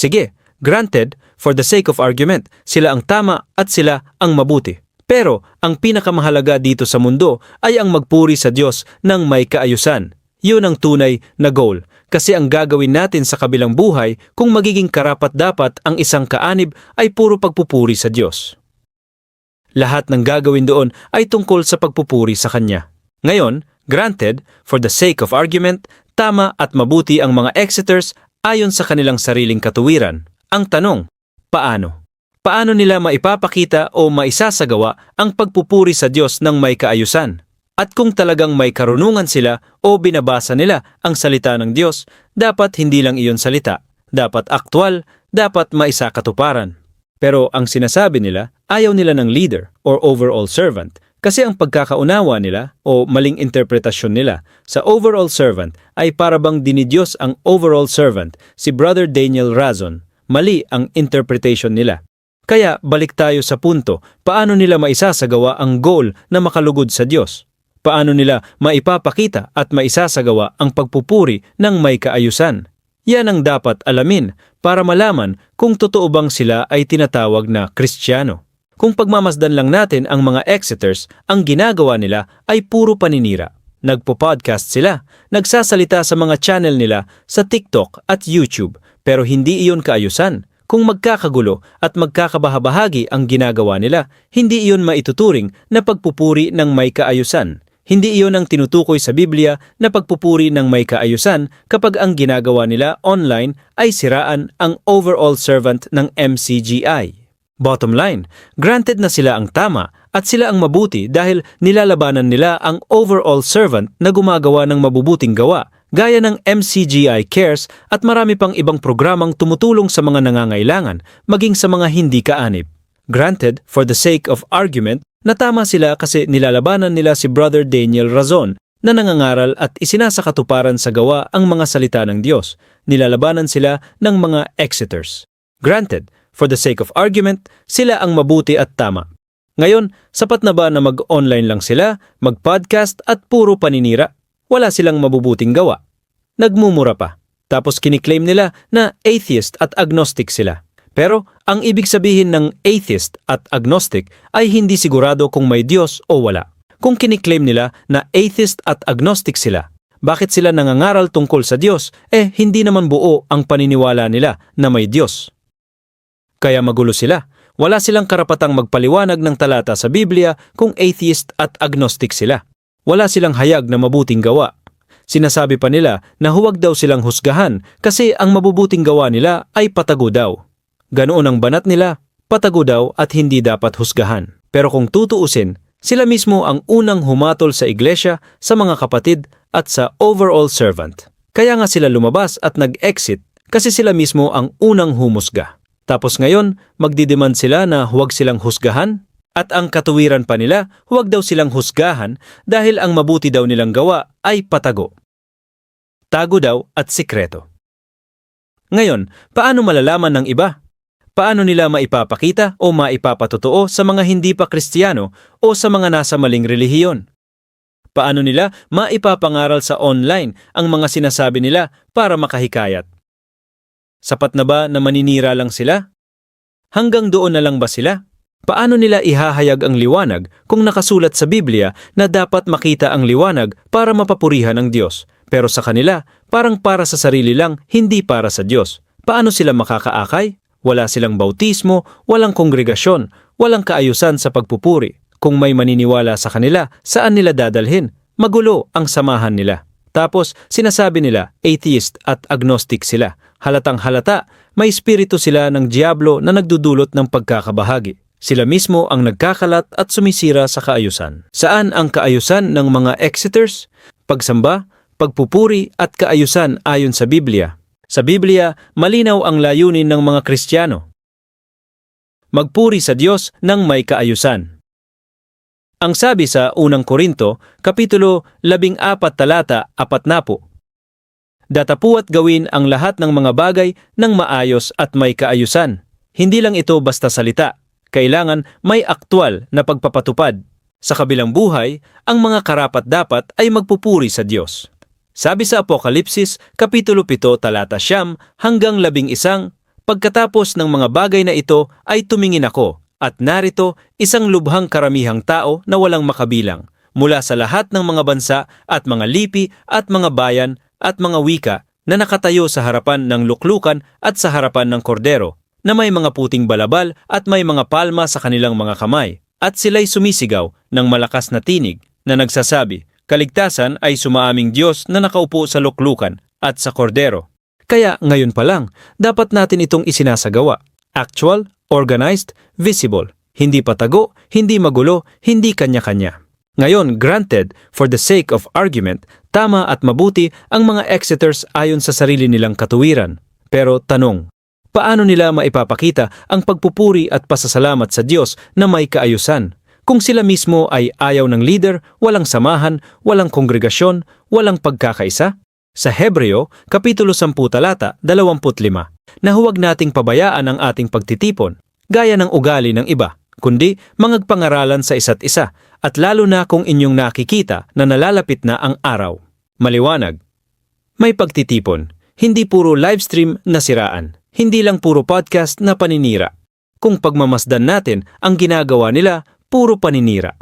Sige, granted, for the sake of argument, sila ang tama at sila ang mabuti. Pero ang pinakamahalaga dito sa mundo ay ang magpuri sa Diyos ng may kaayusan. Yun ang tunay na goal. Kasi ang gagawin natin sa kabilang buhay kung magiging karapat dapat ang isang kaanib ay puro pagpupuri sa Diyos. Lahat ng gagawin doon ay tungkol sa pagpupuri sa Kanya. Ngayon, granted, for the sake of argument, tama at mabuti ang mga Exeters ayon sa kanilang sariling katuwiran. Ang tanong, paano? Paano nila maipapakita o maisasagawa ang pagpupuri sa Diyos ng may kaayusan? At kung talagang may karunungan sila o binabasa nila ang salita ng Diyos, dapat hindi lang iyon salita, dapat aktwal, dapat maisakatuparan. Pero ang sinasabi nila, ayaw nila ng leader or overall servant kasi ang pagkakaunawa nila o maling interpretasyon nila sa overall servant ay parabang dinidiyos ang overall servant, si Brother Daniel Razon. Mali ang interpretation nila. Kaya balik tayo sa punto, paano nila maisasagawa ang goal na makalugod sa Diyos? Paano nila maipapakita at maisasagawa ang pagpupuri ng may kaayusan? Yan ang dapat alamin para malaman kung totoo bang sila ay tinatawag na Kristiyano. Kung pagmamasdan lang natin ang mga Exeters, ang ginagawa nila ay puro paninira. Nagpo-podcast sila, nagsasalita sa mga channel nila sa TikTok at YouTube, pero hindi iyon kaayusan. Kung magkakagulo at magkakabahabahagi ang ginagawa nila, hindi iyon maituturing na pagpupuri ng may kaayusan. Hindi iyon ang tinutukoy sa Biblia na pagpupuri ng may kaayusan kapag ang ginagawa nila online ay siraan ang overall servant ng MCGI. Bottom line, granted na sila ang tama at sila ang mabuti dahil nilalabanan nila ang overall servant na gumagawa ng mabubuting gawa gaya ng MCGI Cares at marami pang ibang programang tumutulong sa mga nangangailangan maging sa mga hindi kaanib. Granted, for the sake of argument, natama sila kasi nilalabanan nila si Brother Daniel Razon na nangangaral at isinasakatuparan sa gawa ang mga salita ng Diyos. Nilalabanan sila ng mga Exeters. Granted, for the sake of argument, sila ang mabuti at tama. Ngayon, sapat na ba na mag-online lang sila, mag-podcast at puro paninira? Wala silang mabubuting gawa. Nagmumura pa. Tapos kiniklaim nila na atheist at agnostic sila. Pero ang ibig sabihin ng atheist at agnostic ay hindi sigurado kung may Diyos o wala. Kung kiniklaim nila na atheist at agnostic sila, bakit sila nangangaral tungkol sa Diyos eh hindi naman buo ang paniniwala nila na may Diyos? Kaya magulo sila. Wala silang karapatang magpaliwanag ng talata sa Biblia kung atheist at agnostic sila. Wala silang hayag na mabuting gawa. Sinasabi pa nila na huwag daw silang husgahan kasi ang mabubuting gawa nila ay patago daw. Ganoon ang banat nila, patago daw at hindi dapat husgahan. Pero kung tutuusin, sila mismo ang unang humatol sa iglesia, sa mga kapatid at sa overall servant. Kaya nga sila lumabas at nag-exit kasi sila mismo ang unang humusga. Tapos ngayon, magdidemand sila na huwag silang husgahan? At ang katuwiran pa nila, huwag daw silang husgahan dahil ang mabuti daw nilang gawa ay patago. Tago daw at sikreto. Ngayon, paano malalaman ng iba? Paano nila maipapakita o maipapatotoo sa mga hindi pa Kristiyano o sa mga nasa maling relihiyon? Paano nila maipapangaral sa online ang mga sinasabi nila para makahikayat? Sapat na ba na maninira lang sila? Hanggang doon na lang ba sila? Paano nila ihahayag ang liwanag kung nakasulat sa Biblia na dapat makita ang liwanag para mapapurihan ng Diyos, pero sa kanila parang para sa sarili lang, hindi para sa Diyos? Paano sila makakaakay? Wala silang bautismo, walang kongregasyon, walang kaayusan sa pagpupuri. Kung may maniniwala sa kanila, saan nila dadalhin? Magulo ang samahan nila. Tapos sinasabi nila atheist at agnostic sila. Halatang halata, may espiritu sila ng Diablo na nagdudulot ng pagkakabahagi. Sila mismo ang nagkakalat at sumisira sa kaayusan. Saan ang kaayusan ng mga Exeters? Pagsamba, pagpupuri at kaayusan ayon sa Biblia. Sa Biblia, malinaw ang layunin ng mga Kristiyano. Magpuri sa Diyos ng may kaayusan. Ang sabi sa unang Korinto, Kapitulo 14 talata 40, Datapuat gawin ang lahat ng mga bagay ng maayos at may kaayusan. Hindi lang ito basta salita. Kailangan may aktwal na pagpapatupad. Sa kabilang buhay, ang mga karapat dapat ay magpupuri sa Diyos. Sabi sa Apokalipsis, Kapitulo 7, talata siyam hanggang labing isang, Pagkatapos ng mga bagay na ito ay tumingin ako at narito isang lubhang karamihang tao na walang makabilang mula sa lahat ng mga bansa at mga lipi at mga bayan at mga wika na nakatayo sa harapan ng luklukan at sa harapan ng kordero na may mga puting balabal at may mga palma sa kanilang mga kamay at sila'y sumisigaw ng malakas na tinig na nagsasabi, Kaligtasan ay sumaaming Diyos na nakaupo sa luklukan at sa kordero. Kaya ngayon pa lang, dapat natin itong isinasagawa. Actual, organized, visible. Hindi patago, hindi magulo, hindi kanya-kanya. Ngayon, granted, for the sake of argument, tama at mabuti ang mga Exeters ayon sa sarili nilang katuwiran. Pero tanong, paano nila maipapakita ang pagpupuri at pasasalamat sa Diyos na may kaayusan? Kung sila mismo ay ayaw ng leader, walang samahan, walang kongregasyon, walang pagkakaisa? Sa Hebreo, Kapitulo 10 talata 25, na huwag nating pabayaan ang ating pagtitipon, gaya ng ugali ng iba, kundi mangagpangaralan sa isa't isa, at lalo na kung inyong nakikita na nalalapit na ang araw. Maliwanag. May pagtitipon, hindi puro livestream na siraan, hindi lang puro podcast na paninira. Kung pagmamasdan natin, ang ginagawa nila, puro paninira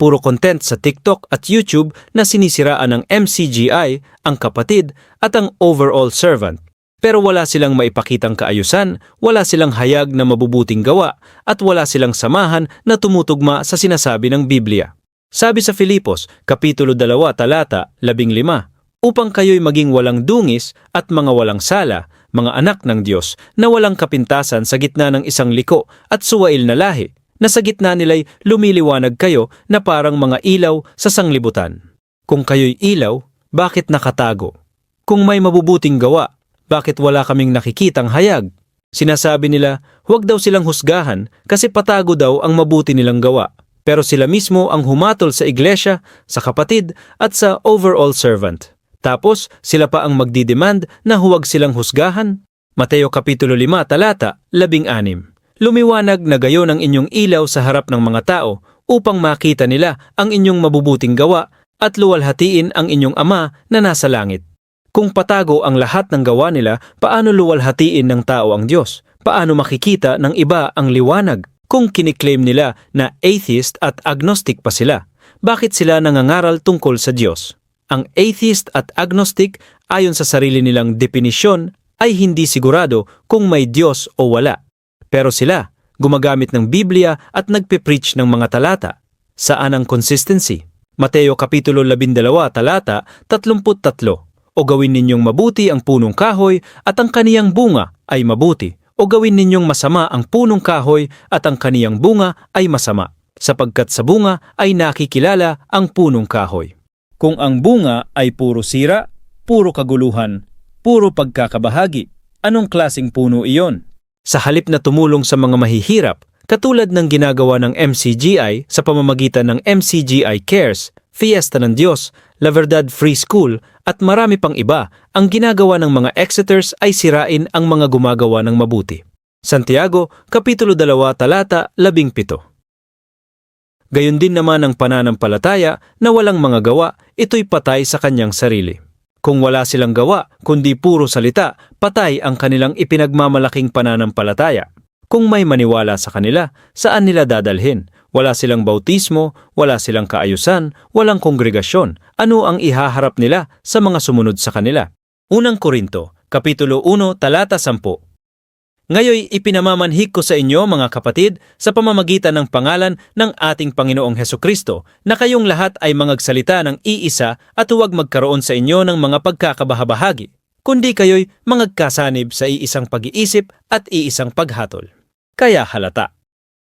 puro content sa TikTok at YouTube na sinisiraan ng MCGI, ang kapatid, at ang overall servant. Pero wala silang maipakitang kaayusan, wala silang hayag na mabubuting gawa, at wala silang samahan na tumutugma sa sinasabi ng Biblia. Sabi sa Filipos, Kapitulo 2, talata 15, upang kayo'y maging walang dungis at mga walang sala, mga anak ng Diyos, na walang kapintasan sa gitna ng isang liko at suwail na lahi, na sa gitna nila'y lumiliwanag kayo na parang mga ilaw sa sanglibutan. Kung kayo'y ilaw, bakit nakatago? Kung may mabubuting gawa, bakit wala kaming nakikitang hayag? Sinasabi nila, huwag daw silang husgahan kasi patago daw ang mabuti nilang gawa. Pero sila mismo ang humatol sa iglesia, sa kapatid at sa overall servant. Tapos sila pa ang magdidemand na huwag silang husgahan. Mateo Kapitulo 5 talata 16 lumiwanag na gayon ang inyong ilaw sa harap ng mga tao upang makita nila ang inyong mabubuting gawa at luwalhatiin ang inyong ama na nasa langit. Kung patago ang lahat ng gawa nila, paano luwalhatiin ng tao ang Diyos? Paano makikita ng iba ang liwanag? Kung kiniklaim nila na atheist at agnostic pa sila, bakit sila nangangaral tungkol sa Diyos? Ang atheist at agnostic ayon sa sarili nilang definisyon ay hindi sigurado kung may Diyos o wala. Pero sila, gumagamit ng Biblia at nagpe-preach ng mga talata. Saan ang consistency? Mateo Kapitulo 12 talata 33 O gawin ninyong mabuti ang punong kahoy at ang kaniyang bunga ay mabuti. O gawin ninyong masama ang punong kahoy at ang kaniyang bunga ay masama, sapagkat sa bunga ay nakikilala ang punong kahoy. Kung ang bunga ay puro sira, puro kaguluhan, puro pagkakabahagi, anong klasing puno iyon? Sa halip na tumulong sa mga mahihirap, katulad ng ginagawa ng MCGI sa pamamagitan ng MCGI Cares, Fiesta ng Diyos, La Verdad Free School at marami pang iba, ang ginagawa ng mga Exeters ay sirain ang mga gumagawa ng mabuti. Santiago, Kapitulo 2, Talata 17 Gayon din naman ang pananampalataya na walang mga gawa, ito'y patay sa kanyang sarili. Kung wala silang gawa, kundi puro salita, patay ang kanilang ipinagmamalaking pananampalataya. Kung may maniwala sa kanila, saan nila dadalhin? Wala silang bautismo, wala silang kaayusan, walang kongregasyon. Ano ang ihaharap nila sa mga sumunod sa kanila? Unang Korinto, Kapitulo 1, Talata 10 Ngayoy ipinamamanhik ko sa inyo mga kapatid sa pamamagitan ng pangalan ng ating Panginoong Heso Kristo na kayong lahat ay mangagsalita ng iisa at huwag magkaroon sa inyo ng mga pagkakabahabahagi, kundi kayo'y mangagkasanib sa iisang pag-iisip at iisang paghatol. Kaya halata.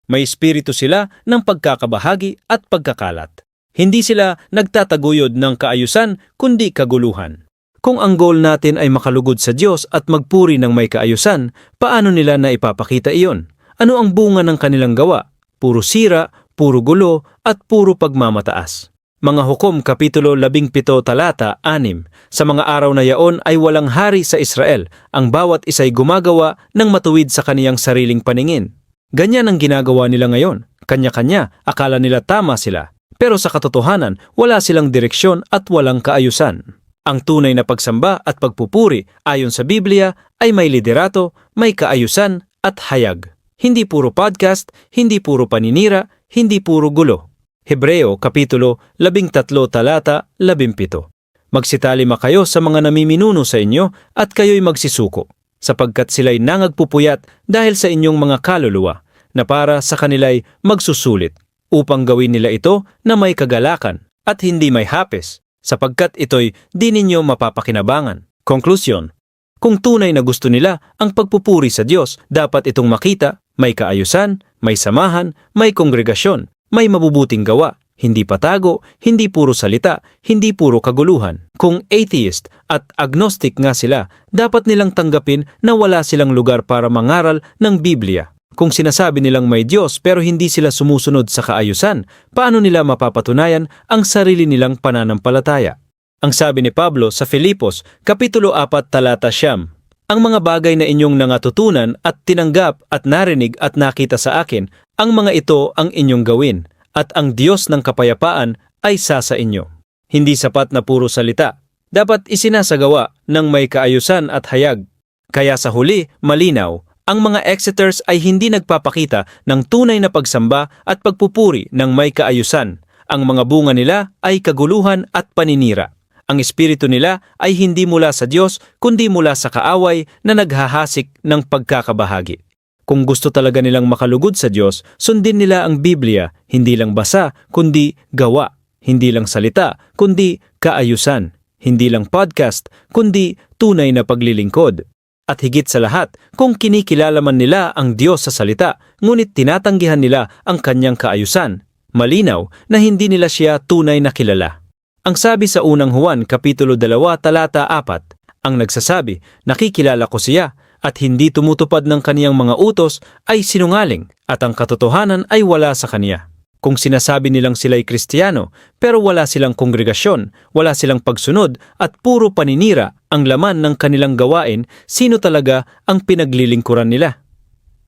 May espiritu sila ng pagkakabahagi at pagkakalat. Hindi sila nagtataguyod ng kaayusan kundi kaguluhan. Kung ang goal natin ay makalugod sa Diyos at magpuri ng may kaayusan, paano nila na ipapakita iyon? Ano ang bunga ng kanilang gawa? Puro sira, puro gulo, at puro pagmamataas. Mga Hukom Kapitulo 17 Talata 6 Sa mga araw na yaon ay walang hari sa Israel, ang bawat isa'y gumagawa ng matuwid sa kaniyang sariling paningin. Ganyan ang ginagawa nila ngayon. Kanya-kanya, akala nila tama sila. Pero sa katotohanan, wala silang direksyon at walang kaayusan. Ang tunay na pagsamba at pagpupuri ayon sa Biblia ay may liderato, may kaayusan at hayag. Hindi puro podcast, hindi puro paninira, hindi puro gulo. Hebreo Kapitulo 13 talata 17 Magsitalima kayo sa mga namiminuno sa inyo at kayo'y magsisuko, sapagkat sila'y nangagpupuyat dahil sa inyong mga kaluluwa, na para sa kanila'y magsusulit, upang gawin nila ito na may kagalakan at hindi may hapes, sapagkat ito'y di ninyo mapapakinabangan. Konklusyon, kung tunay na gusto nila ang pagpupuri sa Diyos, dapat itong makita, may kaayusan, may samahan, may kongregasyon, may mabubuting gawa, hindi patago, hindi puro salita, hindi puro kaguluhan. Kung atheist at agnostic nga sila, dapat nilang tanggapin na wala silang lugar para mangaral ng Biblia. Kung sinasabi nilang may Diyos pero hindi sila sumusunod sa kaayusan, paano nila mapapatunayan ang sarili nilang pananampalataya? Ang sabi ni Pablo sa Filipos, Kapitulo 4, Talata Siyam, Ang mga bagay na inyong nangatutunan at tinanggap at narinig at nakita sa akin, ang mga ito ang inyong gawin at ang Diyos ng kapayapaan ay sa sa inyo. Hindi sapat na puro salita. Dapat isinasagawa ng may kaayusan at hayag. Kaya sa huli, malinaw, ang mga Exeters ay hindi nagpapakita ng tunay na pagsamba at pagpupuri ng may kaayusan. Ang mga bunga nila ay kaguluhan at paninira. Ang espiritu nila ay hindi mula sa Diyos kundi mula sa kaaway na naghahasik ng pagkakabahagi. Kung gusto talaga nilang makalugod sa Diyos, sundin nila ang Biblia, hindi lang basa, kundi gawa. Hindi lang salita, kundi kaayusan. Hindi lang podcast, kundi tunay na paglilingkod. At higit sa lahat, kung kinikilala man nila ang Diyos sa salita, ngunit tinatanggihan nila ang kanyang kaayusan, malinaw na hindi nila siya tunay na kilala. Ang sabi sa unang Juan, Kapitulo 2, talata 4, ang nagsasabi, nakikilala ko siya, at hindi tumutupad ng kaniyang mga utos ay sinungaling at ang katotohanan ay wala sa kaniya. Kung sinasabi nilang sila'y kristiyano pero wala silang kongregasyon, wala silang pagsunod at puro paninira ang laman ng kanilang gawain, sino talaga ang pinaglilingkuran nila?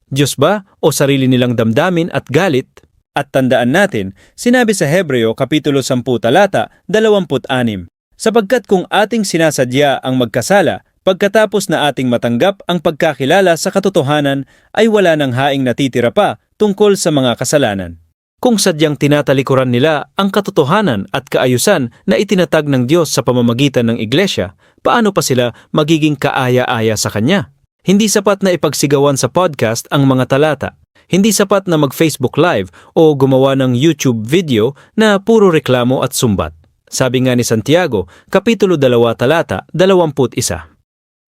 Diyos ba o sarili nilang damdamin at galit? At tandaan natin, sinabi sa Hebreo Kapitulo 10 talata 26, sapagkat kung ating sinasadya ang magkasala, Pagkatapos na ating matanggap ang pagkakilala sa katotohanan ay wala nang haing natitira pa tungkol sa mga kasalanan. Kung sadyang tinatalikuran nila ang katotohanan at kaayusan na itinatag ng Diyos sa pamamagitan ng Iglesia, paano pa sila magiging kaaya-aya sa Kanya? Hindi sapat na ipagsigawan sa podcast ang mga talata. Hindi sapat na mag-Facebook Live o gumawa ng YouTube video na puro reklamo at sumbat. Sabi nga ni Santiago, Kapitulo 2 talata 21.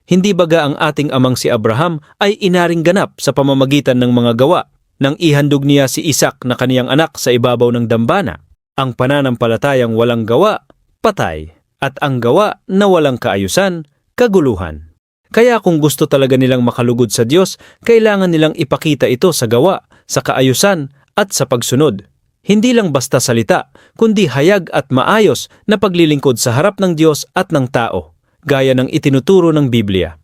Hindi baga ang ating amang si Abraham ay inaring ganap sa pamamagitan ng mga gawa nang ihandog niya si Isak na kaniyang anak sa ibabaw ng dambana. Ang pananampalatayang walang gawa, patay. At ang gawa na walang kaayusan, kaguluhan. Kaya kung gusto talaga nilang makalugod sa Diyos, kailangan nilang ipakita ito sa gawa, sa kaayusan at sa pagsunod. Hindi lang basta salita, kundi hayag at maayos na paglilingkod sa harap ng Diyos at ng tao gaya ng itinuturo ng Biblia.